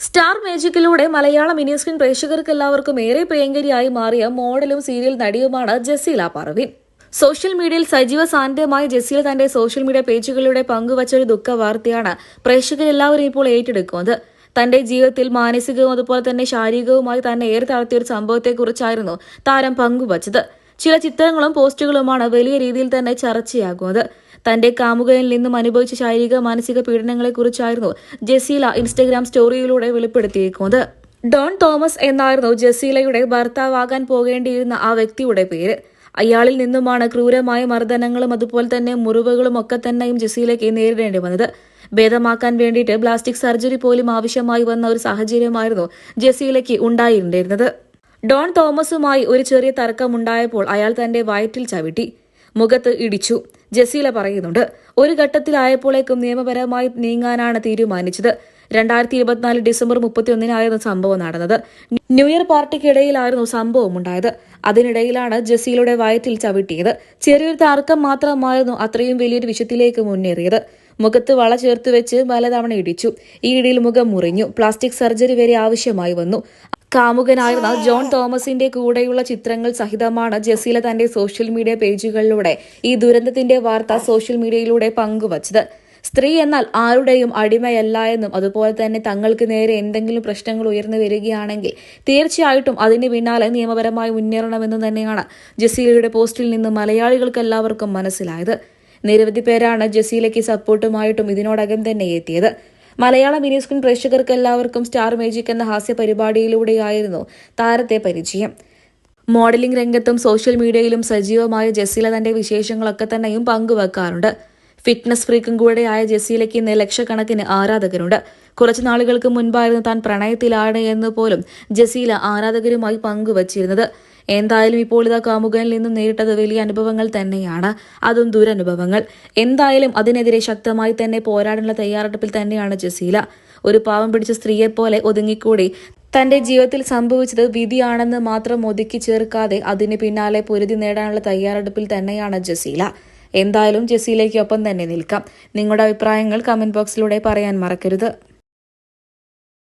Star മാജിക്കിലൂടെ മലയാള mini screen പ്രേക്ഷകർക്ക് എല്ലാവർക്കും ഏറെ പ്രിയങ്കരിയായി മാറിയ മോഡലും സീരിയൽ നടിയുമാണ് ജസീല പറവിൻ സോഷ്യൽ മീഡിയയിൽ സജീവ സാന്നിധ്യമായ ജസീല തന്റെ സോഷ്യൽ മീഡിയ പേജുകളിലൂടെ പങ്കുവച്ച ഒരു ദുഃഖ വാർത്തയാണ് പ്രേക്ഷകരെല്ലാവരും ഇപ്പോൾ ഏറ്റെടുക്കുന്നത്. തന്റെ ജീവിതത്തിൽ മാനസികവും അതുപോലെ തന്നെ ശാരീരികവുമായി തന്നെ ഏറെ താഴ്ത്തിയ ഒരു സംഭവത്തെക്കുറിച്ചായിരുന്നു താരം പങ്കുവച്ചത്. ചില ചിത്രങ്ങളും പോസ്റ്റുകളുമാണ് വലിയ രീതിയിൽ തന്നെ ചർച്ചയാകുന്നത്. തന്റെ കാമുകയിൽ നിന്നും അനുഭവിച്ച ശാരീരിക മാനസിക പീഡനങ്ങളെക്കുറിച്ചായിരുന്നു ജസീല ഇൻസ്റ്റഗ്രാം സ്റ്റോറിയിലൂടെ വെളിപ്പെടുത്തിയിരിക്കുന്നത്. ഡോൺ തോമസ് എന്നായിരുന്നു ജസീലയുടെ ഭർത്താവാകാൻ പോകേണ്ടിയിരുന്ന ആ വ്യക്തിയുടെ പേര്. അയാളിൽ നിന്നുമാണ് ക്രൂരമായ മർദ്ദനങ്ങളും അതുപോലെ തന്നെ മുറിവുകളും ഒക്കെ തന്നെയും ജസീലയ്ക്ക് നേരിടേണ്ടി വന്നത്. ഭേദമാക്കാൻ വേണ്ടിയിട്ട് പ്ലാസ്റ്റിക് സർജറി പോലും ആവശ്യമായി വന്ന ഒരു സാഹചര്യമായിരുന്നു ജസീലയ്ക്ക് ഉണ്ടായിരുന്നിരുന്നത്. ഡോൺ തോമസുമായി ഒരു ചെറിയ തർക്കമുണ്ടായപ്പോൾ അയാൾ തന്റെ വയറ്റിൽ ചവിട്ടി. മുഖത്ത് ഇടിച്ചു. ജസീല പറയുന്നുണ്ട് ഒരു ഘട്ടത്തിലായപ്പോഴേക്കും നിയമപരമായി നീങ്ങാനാണ് തീരുമാനിച്ചത്. രണ്ടായിരത്തി ഇരുപത്തിനാല് ഡിസംബർ മുപ്പത്തിയൊന്നിനായിരുന്നു സംഭവം നടന്നത്. ന്യൂ ഇയർ പാർട്ടിക്കിടയിലായിരുന്നു സംഭവം ഉണ്ടായത്. അതിനിടയിലാണ് ജസീലയുടെ വയറ്റിൽ ചവിട്ടിയത്. ചെറിയൊരു തർക്കം മാത്രമായിരുന്നു അത്രയും വലിയൊരു വിഷയത്തിലേക്ക് മുന്നേറിയത്. മുഖത്ത് വള ചേർത്ത് വെച്ച് പലതവണ ഇടിച്ചു. ഈ ഇടിയിൽ മുഖം മുറിഞ്ഞു. പ്ലാസ്റ്റിക് സർജറി വരെ ആവശ്യമായി വന്നു. കാമുകനായിരുന്ന ജോൺ തോമസിന്റെ കൂടെയുള്ള ചിത്രങ്ങൾ സഹിതമാണ് ജസീല തന്റെ സോഷ്യൽ മീഡിയ പേജുകളിലൂടെ ഈ ദുരന്തത്തിന്റെ വാർത്ത സോഷ്യൽ മീഡിയയിലൂടെ പങ്കുവച്ചത്. സ്ത്രീ എന്നാൽ ആരുടെയും അടിമയല്ല എന്നും അതുപോലെ തന്നെ തങ്ങൾക്ക് നേരെ എന്തെങ്കിലും പ്രശ്നങ്ങൾ ഉയർന്നു വരികയാണെങ്കിൽ തീർച്ചയായിട്ടും അതിന് പിന്നാലെ നിയമപരമായി മുന്നേറണമെന്ന് തന്നെയാണ് ജസീലയുടെ പോസ്റ്റിൽ നിന്ന് മലയാളികൾക്ക് എല്ലാവർക്കും മനസ്സിലായത്. നിരവധി പേരാണ് ജസീലയ്ക്ക് സപ്പോർട്ടുമായിട്ടും ഇതിനോടകം തന്നെ എത്തിയത്. മലയാള മിനി സ്ക്രീൻ പ്രേക്ഷകർക്ക് എല്ലാവർക്കും സ്റ്റാർ മേജിക് എന്ന ഹാസ്യ പരിപാടിയിലൂടെയായിരുന്നു താരത്തെ പരിചയം. മോഡലിംഗ് രംഗത്തും സോഷ്യൽ മീഡിയയിലും സജീവമായ ജസീല തന്റെ വിശേഷങ്ങളൊക്കെ തന്നെയും പങ്കുവെക്കാറുണ്ട്. ഫിറ്റ്നസ് ഫ്രീക്കും കൂടെയായ ജസീലയ്ക്ക് ഇന്ന് ലക്ഷക്കണക്കിന് ആരാധകരുണ്ട്. കുറച്ചു നാളുകൾക്ക് മുൻപായിരുന്നു താൻ പ്രണയത്തിലാണ് എന്ന് പോലും ജസീല ആരാധകരുമായി പങ്കുവച്ചിരുന്നത്. എന്തായാലും ഇപ്പോൾ ഇതാ കാമുകനിൽ നിന്നും നേരിട്ടത് വലിയ അനുഭവങ്ങൾ തന്നെയാണ്. അതും ദുരനുഭവങ്ങൾ. എന്തായാലും അതിനെതിരെ ശക്തമായി തന്നെ പോരാടാനുള്ള തയ്യാറെടുപ്പിൽ തന്നെയാണ് ജസീല. ഒരു പാവം പിടിച്ച സ്ത്രീയെപ്പോലെ ഒതുങ്ങിക്കൂടി. തന്റെ ജീവിതത്തിൽ സംഭവിച്ചത് വിധിയാണെന്ന് മാത്രം ഒതുക്കി ചേർക്കാതെ അതിന് പിന്നാലെ പൊരുതി നേടാനുള്ള തയ്യാറെടുപ്പിൽ തന്നെയാണ് ജസീല. എന്തായാലും ജസീലയ്ക്കൊപ്പം തന്നെ നിൽക്കാം. നിങ്ങളുടെ അഭിപ്രായങ്ങൾ കമന്റ് ബോക്സിലൂടെ പറയാൻ മറക്കരുത്.